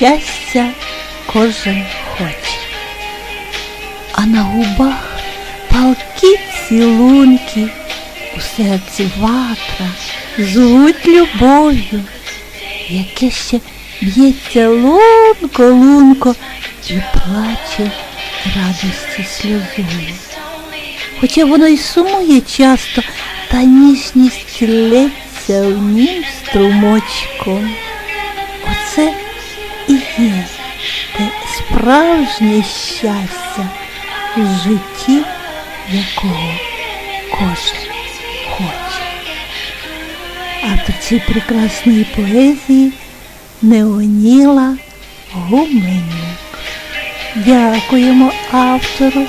щастя кожен хоче. А на губах палки цілунки, у серці ватра, звуть любов'ю, яке ще б'ється лунко-лунко і плаче радості сльозою. Хоча воно й сумує часто, та ніжність лється в нім струмочком. Справжнє щастя в житті, якого кожен хоче. Автор цієї прекрасної поезії Неоніла Гуменюк. Дякуємо автору